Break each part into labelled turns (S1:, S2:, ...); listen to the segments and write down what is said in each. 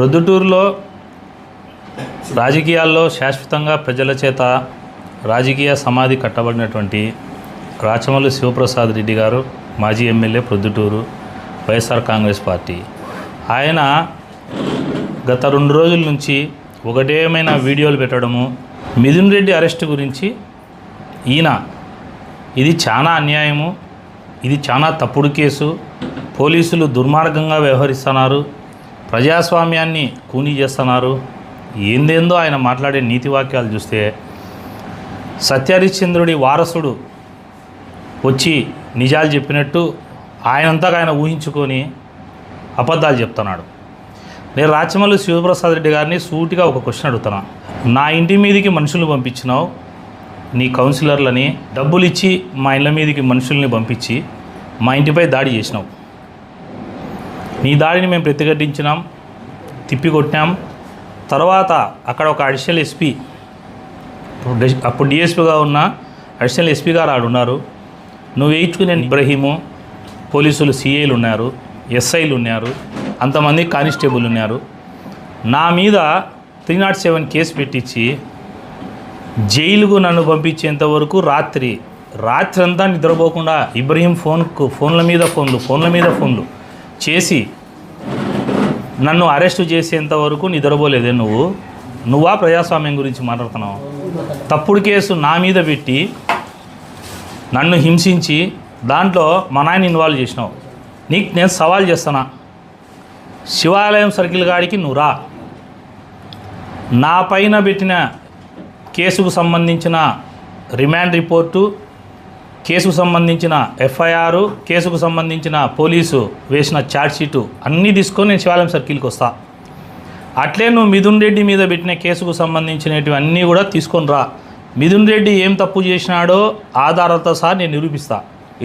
S1: ప్రొద్దుటూరులో రాజకీయాల్లో శాశ్వతంగా ప్రజల చేత రాజకీయ సమాధి కట్టబడినటువంటి రాచమల్లి శివప్రసాద్ రెడ్డి గారు మాజీ ఎమ్మెల్యే ప్రొద్దుటూరు వైఎస్ఆర్ కాంగ్రెస్ పార్టీ. ఆయన గత రెండు రోజుల నుంచి ఒకటేమైనా వీడియోలు పెట్టడము మిథున్ రెడ్డి అరెస్ట్ గురించి ఈయన ఇది చాలా అన్యాయము ఇది చాలా తప్పుడు కేసు పోలీసులు దుర్మార్గంగా వ్యవహరిస్తున్నారు. ప్రజాస్వామ్యాన్ని కూనీ చేస్తున్నారు. ఏందేందో ఆయన మాట్లాడే నీతి వాక్యాలు చూస్తే సత్యహరిశ్చంద్రుడి వారసుడు వచ్చి నిజాలు చెప్పినట్టు ఆయనంతగా ఆయన ఊహించుకొని అబద్ధాలు చెప్తున్నాడు. నేను రాచమల్లి శివప్రసాద్ రెడ్డి గారిని సూటిగా ఒక క్వశ్చన్ అడుగుతున్నా. నా ఇంటి మీదకి మనుషులు పంపించినావు నీ కౌన్సిలర్లని డబ్బులు ఇచ్చి మా ఇళ్ళ మీదకి మనుషుల్ని పంపించి మా ఇంటిపై దాడి చేసినావు. నీ దాడిని మేము ప్రతిఘటించినాం తిప్పికొట్టినాం. తర్వాత అక్కడ ఒక అడిషనల్ ఎస్పీ అప్పుడు డిఎస్పీగా ఉన్న అడిషనల్ ఎస్పీ గారు ఆడున్నారు నువ్వు వేయించుకునే ఇబ్రహీము పోలీసులు సిఐలు ఉన్నారు ఎస్ఐలు ఉన్నారు అంతమంది కానిస్టేబుల్ ఉన్నారు. నా మీద త్రీ నాట్ సెవెన్ కేసు పెట్టించి జైలుకు నన్ను పంపించేంత వరకు రాత్రి రాత్రి అంతా నిద్రపోకుండా ఇబ్రహీం ఫోన్కు ఫోన్ల మీద ఫోన్లు ఫోన్ల మీద ఫోన్లు చేసి నన్ను అరెస్టు చేసేంత వరకు నిద్రపోలేదే నువ్వు. నువ్వా ప్రజాస్వామ్యం గురించి మాట్లాడుతున్నావు? తప్పుడు కేసు నా మీద పెట్టి నన్ను హింసించి దాంట్లో మా నాయన ఇన్వాల్వ్ చేసినావు. నీకు నేను సవాల్ చేస్తున్నా. శివాలయం సర్కిల్ గాడికి నువ్వు రా. నా పైన పెట్టిన కేసుకు సంబంధించిన రిమాండ్ రిపోర్టు కేసుకు సంబంధించిన ఎఫ్ఐఆర్ కేసుకు సంబంధించిన పోలీసు వేసిన ఛార్జ్షీటు అన్నీ తీసుకొని నేను శివాలయం సర్కిల్కి వస్తా. అట్లే నువ్వు మిథున్ రెడ్డి మీద పెట్టిన కేసుకు సంబంధించినవి అన్నీ కూడా తీసుకొని రా. మిథున్ రెడ్డి ఏం తప్పు చేసినాడో ఆధారాలతో సహా నేను నిరూపిస్తా.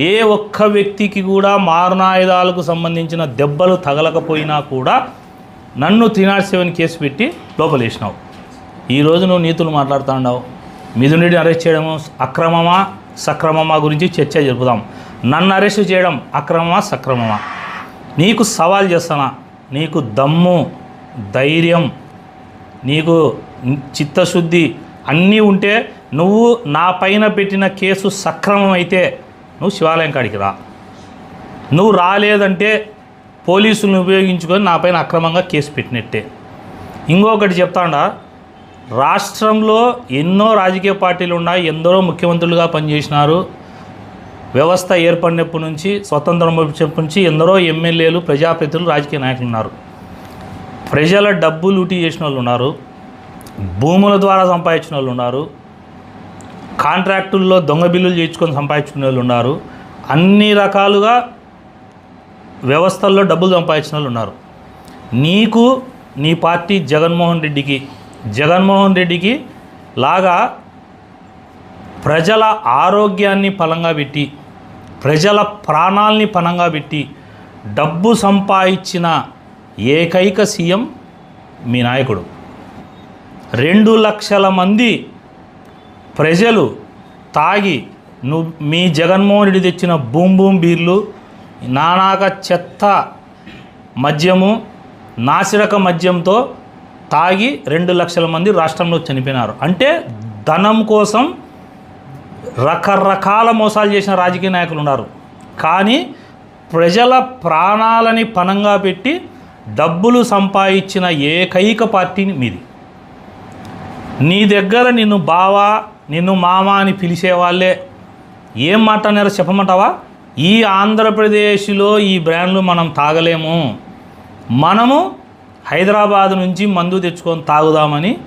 S1: ఏ ఒక్క వ్యక్తికి కూడా మారణాయుధాలకు సంబంధించిన దెబ్బలు తగలకపోయినా కూడా నన్ను త్రీ నాట్ సెవెన్ కేసు పెట్టి లోపలేసినావు ఈరోజు నువ్వు నీతులు మాట్లాడుతున్నావు. మిథున్ రెడ్డిని అరెస్ట్ చేయడము అక్రమమా? సక్రమమా గురించి చర్చ జరుపుదాం. నన్ను అరెస్ట్ చేయడం అక్రమమా సక్రమమా? నీకు సవాల్ చేస్తానా? నీకు దమ్ము ధైర్యం నీకు చిత్తశుద్ధి అన్నీ ఉంటే నువ్వు నా పైన పెట్టిన కేసు సక్రమం అయితే నువ్వు శివాలయం కాడికి రా. నువ్వు రాలేదంటే పోలీసులను ఉపయోగించుకొని నా పైన అక్రమంగా కేసు పెట్టినట్టే. ఇంకొకటి చెప్తాడా? రాష్ట్రంలో ఎన్నో రాజకీయ పార్టీలు ఉన్నాయి ఎందరో ముఖ్యమంత్రులుగా పనిచేసినారు. వ్యవస్థ ఏర్పడినప్పటి నుంచి స్వతంత్రం వచ్చినప్పటి నుంచి ఎందరో ఎమ్మెల్యేలు ప్రజాప్రతినిధులు రాజకీయ నాయకులు ఉన్నారు. ప్రజల డబ్బు లూటీ చేసిన వాళ్ళు ఉన్నారు. భూముల ద్వారా సంపాదించిన వాళ్ళు ఉన్నారు. కాంట్రాక్టుల్లో దొంగ బిల్లులు చేయించుకొని సంపాదించుకునే వాళ్ళు ఉన్నారు. అన్ని రకాలుగా వ్యవస్థల్లో డబ్బులు సంపాదించిన వాళ్ళు ఉన్నారు. నీకు నీ పార్టీ జగన్మోహన్ రెడ్డికి జగన్మోహన్ రెడ్డికి లాగా ప్రజల ఆరోగ్యాన్ని పలంగా పెట్టి ప్రజల ప్రాణాల్ని ఫలంగా పెట్టి డబ్బు సంపాదించిన ఏకైక సీఎం మీ నాయకుడు. రెండు లక్షల మంది ప్రజలు తాగి నువ్వు మీ జగన్మోహన్ రెడ్డి తెచ్చిన బూమ్ బూమ్ బీర్లు నానాక చెత్త మద్యము నాసిరక మద్యంతో తాగి రెండు లక్షల మంది రాష్ట్రంలో చనిపోయినారు. అంటే ధనం కోసం రకరకాల మోసాలు చేసిన రాజకీయ నాయకులు ఉన్నారు. కానీ ప్రజల ప్రాణాలని పణంగా పెట్టి డబ్బులు సంపాదించిన ఏకైక పార్టీని మీది. నీ దగ్గర నిన్ను బావా నిన్ను మామ అని పిలిచే వాళ్ళే. ఏం మాట్లాడారో చెప్పమంటావా? ఈ ఆంధ్రప్రదేశ్లో ఈ బ్రాండ్లు మనం తాగలేము. మనము హైదరాబాద్ నుంచి మందు తెచ్చుకొని తాగుదామని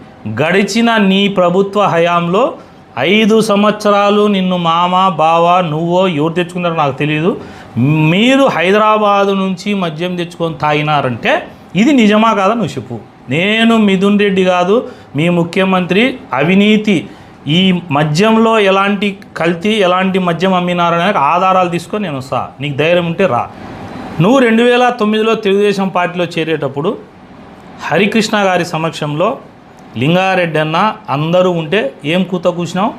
S1: గడిచిన నీ ప్రభుత్వ హయాంలో ఐదు సంవత్సరాలు నిన్ను మామ బావ నువ్వో ఎవరు తెచ్చుకున్నారో నాకు తెలియదు మీరు హైదరాబాదు నుంచి మద్యం తెచ్చుకొని తాగినారంటే ఇది నిజమా కాదా నువ్వు చెప్పు. నేను మిథున్ రెడ్డి కాదు మీ ముఖ్యమంత్రి అవినీతి. ఈ మద్యంలో ఎలాంటి కల్తీ ఎలాంటి మద్యం అమ్మినారనే ఆధారాలు తీసుకొని నేను వస్తా. నీకు ధైర్యం ఉంటే రా. నువ్వు రెండు వేల తొమ్మిదిలో తెలుగుదేశం పార్టీలో చేరేటప్పుడు హరికృష్ణ గారి సమక్షంలో లింగారెడ్డి అన్న అందరూ ఉంటే ఏం కూత కూసినావు?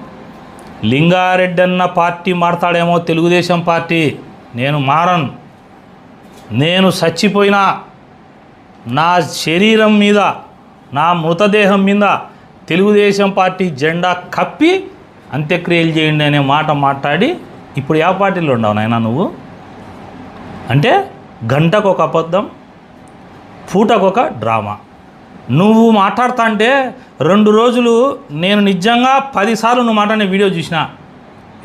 S1: లింగారెడ్డి అన్న పార్టీ మారతాడేమో తెలుగుదేశం పార్టీ. నేను మారను. నేను చచ్చిపోయినా నా శరీరం మీద నా మృతదేహం మీద తెలుగుదేశం పార్టీ జెండా కప్పి అంత్యక్రియలు చేయండి అనే మాట మాట్లాడి ఇప్పుడు ఏ పార్టీలో ఉండవు నాయనా నువ్వు? అంటే గంటకు ఒక అబద్ధం పూటకొక డ్రామా. నువ్వు మాట్లాడుతా అంటే రెండు రోజులు నేను నిజంగా పదిసార్లు నువ్వు మాట్లాడిన వీడియో చూసిన.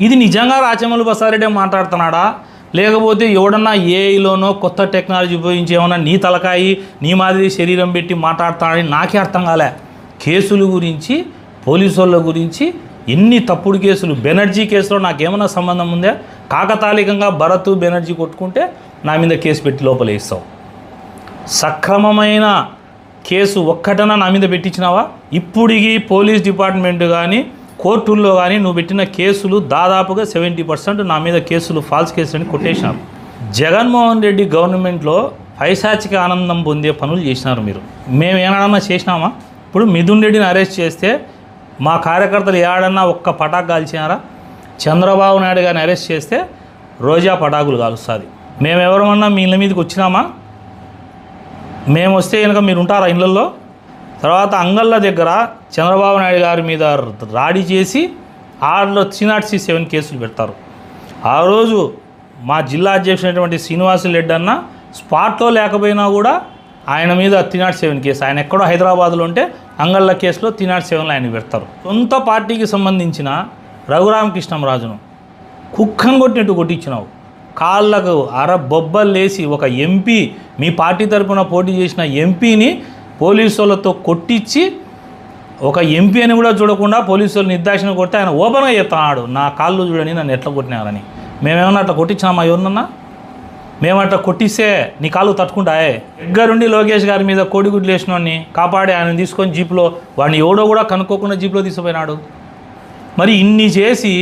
S1: ఇది నిజంగా రాచమల్లు బసారెడ్డి మాట్లాడుతున్నాడా? లేకపోతే ఎవడన్నా ఏఐలోనో కొత్త టెక్నాలజీ ఉపయోగించి ఏమన్నా నీ తలకాయి నీ మాదిరి శరీరం పెట్టి మాట్లాడుతాడని నాకే అర్థం కాలే. కేసుల గురించి పోలీసు వాళ్ళ గురించి ఎన్ని తప్పుడు కేసులు బెనర్జీ కేసులో నాకేమన్నా సంబంధం ఉందా? కాకతాళికంగా భరత్ బెనర్జీ కొట్టుకుంటే నా మీద కేసు పెట్టి లోపలేస్తావు సక్రమమైన కేసు ఒక్కటనా నా మీద పెట్టించినావా? ఇప్పుడికి పోలీస్ డిపార్ట్మెంట్ కానీ కోర్టుల్లో కానీ నువ్వు పెట్టిన కేసులు దాదాపుగా సెవెంటీ పర్సెంట్ నా మీద కేసులు ఫాల్స్ కేసులు అని కొట్టేసినారు. జగన్మోహన్ రెడ్డి గవర్నమెంట్లో పైశాచిక ఆనందం పొందే పనులు చేసినారు మీరు. మేము ఏనాడన్నా చేసినామా? ఇప్పుడు మిథున్ రెడ్డిని అరెస్ట్ చేస్తే మా కార్యకర్తలు ఏడన్నా ఒక్క పటాకు కాల్చినారా? చంద్రబాబు నాయుడు గారిని అరెస్ట్ చేస్తే రోజా పటాకులు కాలుస్తుంది. మేము ఎవరమన్నా మీ ఇళ్ళ మీదకి వచ్చినామా? మేము వస్తే కనుక మీరు ఉంటారా ఇళ్ళల్లో? తర్వాత అంగళ్ళ దగ్గర చంద్రబాబు నాయుడు గారి మీద రాడి చేసి ఆరులో త్రీ నాట్ సి సెవెన్ కేసులు పెడతారు. ఆ రోజు మా జిల్లా అధ్యక్షుడైనటువంటి శ్రీనివాసు రెడ్డి అన్న స్పాట్లో లేకపోయినా కూడా ఆయన మీద త్రీ నాట్ సెవెన్ కేసు. ఆయన ఎక్కడో హైదరాబాద్లో ఉంటే అంగళ్ళ కేసులో త్రీ నాట్ సెవెన్లో ఆయన పెడతారు. సొంత పార్టీకి సంబంధించిన రఘురామకృష్ణంరాజును కుక్కను కొట్టినట్టు కొట్టించినావు. కాళ్ళకు అర బొబ్బలు లేసి ఒక ఎంపీ మీ పార్టీ తరపున పోటీ చేసిన ఎంపీని పోలీసు వాళ్ళతో కొట్టించి ఒక ఎంపీ అని కూడా చూడకుండా పోలీసు వాళ్ళు నిర్దాక్షిణ కొడితే ఆయన ఓపెన్గా చెప్తున్నాడు నా కాళ్ళు చూడని నన్ను ఎట్లా కొట్టినారని. మేమేమన్నా అట్లా కొట్టించామా ఎవరినన్నా? మేము అట్లా కొట్టిస్తే నీ కాళ్ళు తట్టుకుంటాయే? దగ్గరుండి లోకేష్ గారి మీద కోడిగుడ్లు వేసినోడిని కాపాడి ఆయన తీసుకొని జీప్లో వాడిని ఎవడో కూడా కనుక్కోకుండా జీప్లో తీసుకుపోయినాడు. మరి ఇన్ని చేసి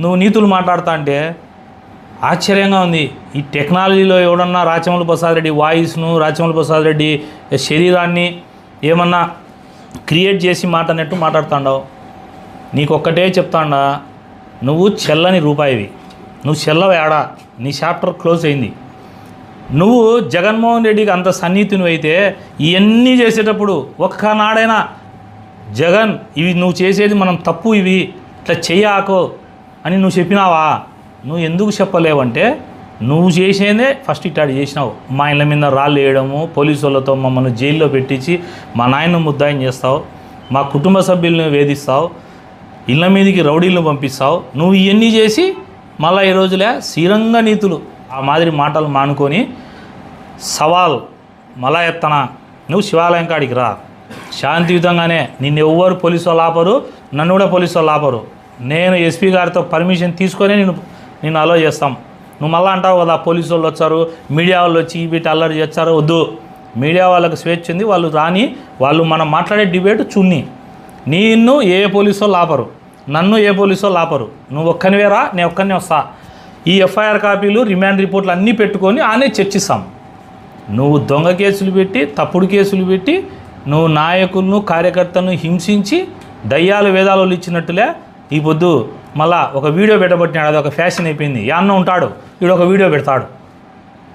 S1: నువ్వు నీతులు మాట్లాడుతా అంటే ఆశ్చర్యంగా ఉంది. ఈ టెక్నాలజీలో ఎవడన్నా రాచమల్లి ప్రసాద్ రెడ్డి వాయిస్ను రాచమల్లి ప్రసాద్ రెడ్డి శరీరాన్ని ఏమన్నా క్రియేట్ చేసి మాట మాట్లాడినట్టు మాట్లాడుతాండవు. నీకొక్కటే చెప్తాండా నువ్వు చెల్లని రూపాయివి. నువ్వు చెల్లవాడా నీ చాప్టర్ క్లోజ్ అయింది. నువ్వు జగన్మోహన్ రెడ్డికి అంత సన్నిహితుని అయితే ఇవన్నీ చేసేటప్పుడు ఒక్కనాడైనా జగన్ ఇవి నువ్వు చేసేది మనం తప్పు ఇవి. ఇట్లా చెయ్యాకో అని నువ్వు చెప్పినావా? నువ్వు ఎందుకు చెప్పలేవంటే నువ్వు చేసేదే ఫస్ట్ ఇట్టాడు చేసినావు. మా ఇళ్ళ మీద రాళ్ళు వేయడము పోలీసు వాళ్ళతో మమ్మల్ని జైల్లో పెట్టించి మా నాయన ముద్దాయం చేస్తావు మా కుటుంబ సభ్యులను వేధిస్తావు ఇళ్ళ మీదకి రౌడీలను పంపిస్తావు. నువ్వు ఇవన్నీ చేసి మళ్ళీ ఈ రోజులే శ్రీరంగ నీతులు. ఆ మాదిరి మాటలు మానుకొని సవాల్ మళ్ళా ఎత్తన నువ్వు శివాలయం కాడికి రా. శాంతియుతంగానే నిన్ను ఎవ్వరు పోలీసు వాళ్ళు ఆపరు నన్ను కూడా పోలీసు వాళ్ళు ఆపరు. నేను ఎస్పీ గారితో పర్మిషన్ తీసుకొని నేను నేను అలో చేస్తాం. నువ్వు మళ్ళీ అంటావు కదా పోలీసు వాళ్ళు వచ్చారు మీడియా వాళ్ళు వచ్చి వీటి అల్లరి చేస్తారు వద్దు. మీడియా వాళ్ళకి స్వేచ్ఛ ఉంది వాళ్ళు రాని వాళ్ళు మనం మాట్లాడే డిబేట్ చున్ని. నిన్ను ఏ పోలీసు వాళ్ళు ఆపరు. నన్ను ఏ పోలీసు వాళ్ళు ఆపరు. నువ్వు ఒక్కనివే రా నేను ఒక్కనే వస్తా. ఈ ఎఫ్ఐఆర్ కాపీలు రిమాండ్ రిపోర్ట్లు అన్నీ పెట్టుకొని ఆనే చర్చిస్తాం. నువ్వు దొంగ కేసులు పెట్టి తప్పుడు కేసులు పెట్టి నువ్వు నాయకులను కార్యకర్తలను హింసించి దయ్యాలు వేదాలు ఇచ్చినట్టులే ఈ పొద్దు మళ్ళా ఒక వీడియో పెట్టబట్టినాడు అది ఒక ఫ్యాషన్ అయిపోయింది. యాన్న ఉంటాడు వీడు ఒక వీడియో పెడతాడు.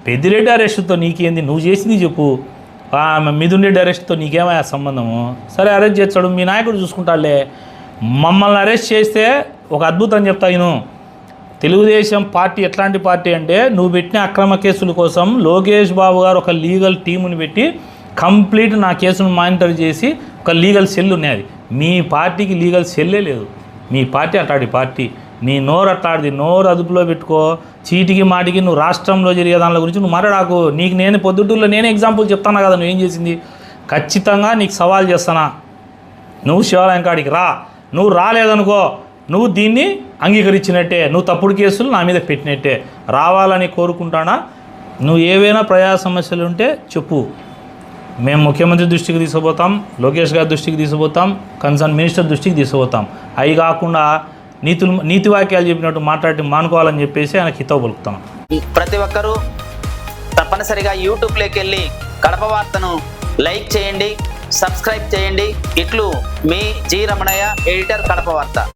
S1: పెద్దిరెడ్డి అరెస్ట్తో నీకేంది? నువ్వు చేసింది చెప్పు. మిథున్రెడ్డి అరెస్ట్తో నీకేమయ్యా సంబంధము? సరే అరెస్ట్ చేస్తాడు. మీ నాయకుడు చూసుకుంటాడులే. మమ్మల్ని అరెస్ట్ చేస్తే ఒక అద్భుతం చెప్తా నేను తెలుగుదేశం పార్టీ ఎట్లాంటి పార్టీ అంటే నువ్వు పెట్టిన అక్రమ కేసుల కోసం లోకేష్ బాబు గారు ఒక లీగల్ టీముని పెట్టి కంప్లీట్ నా కేసును మానిటర్ చేసి ఒక లీగల్ సెల్ ఉన్నది మీ పార్టీకి లీగల్ సెల్లే లేదు. నీ పార్టీ అట్లాంటి పార్టీ. నీ నోరు అట్లాంటిది నోరు అదుపులో పెట్టుకో. చీటికి మాటికి నువ్వు రాష్ట్రంలో జరిగే దాని గురించి నువ్వు మాట్లాడాకు. నీకు నేను పొద్దుటూరులో నేనే ఎగ్జాంపుల్ చెప్తాను కదా నువ్వు ఏం చేసింది? ఖచ్చితంగా నీకు సవాల్ చేస్తానా. నువ్వు శివాలయం కాడికి రా. నువ్వు రాలేదనుకో నువ్వు దీన్ని అంగీకరించినట్టే. నువ్వు తప్పుడు కేసులు నా మీద పెట్టినట్టే. రావాలని కోరుకుంటానా? నువ్వు ఏవైనా ప్రజా సమస్యలు ఉంటే చెప్పు. మేము ముఖ్యమంత్రి దృష్టికి తీసుకుపోతాం లోకేష్ గారి దృష్టికి తీసుకుపోతాం కన్సర్న్ మినిస్టర్ దృష్టికి తీసుకుపోతాం. అవి కాకుండా నీతులు నీతి వాక్యాలు చెప్పినట్టు మాట్లాడి మానుకోవాలని చెప్పేసి ఆయన హితవు పలుకుతాం
S2: ప్రతి ఒక్కరూ తప్పనిసరిగా యూట్యూబ్లోకి వెళ్ళి కడప వార్తను లైక్ చేయండి సబ్స్క్రైబ్ చేయండి. ఇట్లు మీ జి రమణయ్య ఎడిటర్ కడప వార్త.